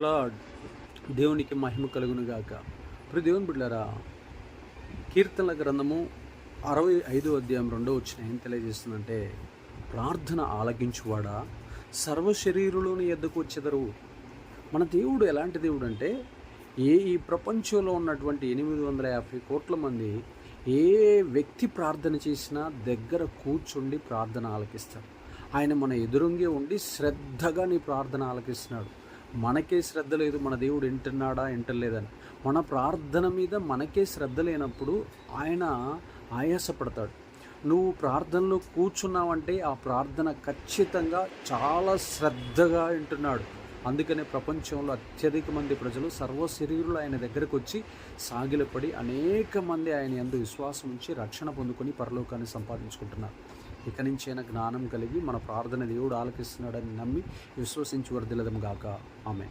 Lord దేవునికి మహిమ కలుగును గాక ఇప్పుడు దేవుని బిడ్డారా కీర్తనల గ్రంథము అరవై ఐదో అధ్యాయం రెండో వచ్చిన ఏం తెలియజేస్తుందంటే ప్రార్థన ఆలకించువాడా? సర్వ శరీరులోని ఎద్దకు వచ్చెదరు? మన దేవుడు ఎలాంటి దేవుడు అంటే ఏ ఈ ప్రపంచంలో ఉన్నటువంటి ఎనిమిది వందల యాభై కోట్ల మంది ఏ వ్యక్తి ప్రార్థన చేసినా దగ్గర కూర్చుండి ప్రార్థన ఆలకిస్తాడు ఆయన మన ఎదురుంగే ఉండి శ్రద్ధగా నీ ప్రార్థన ఆలకిస్తున్నాడు. మనకే శ్రద్ధ లేదు మన దేవుడు వింటున్నాడా వింటలేదని మన ప్రార్థన మీద మనకే శ్రద్ధ లేనప్పుడు ఆయన ఆయాసపడతాడు. నువ్వు ప్రార్థనలో కూర్చున్నావంటే ఆ ప్రార్థన ఖచ్చితంగా చాలా శ్రద్ధగా వింటున్నాడు. అందుకనే ప్రపంచంలో అత్యధిక మంది ప్రజలు సర్వశరీరులు ఆయన దగ్గరకు వచ్చి సాగిలపడి అనేక మంది ఆయన ఎందు విశ్వాసం ఉంచి రక్షణ పొందుకొని పరలోకాన్ని సంపాదించుకుంటున్నారు. ఇక నుంచైనా జ్ఞానం కలిగి మన ప్రార్థన దేవుడు ఆలకిస్తున్నాడని నమ్మి విశ్వసించి వర్దిలదం గాక. ఆమె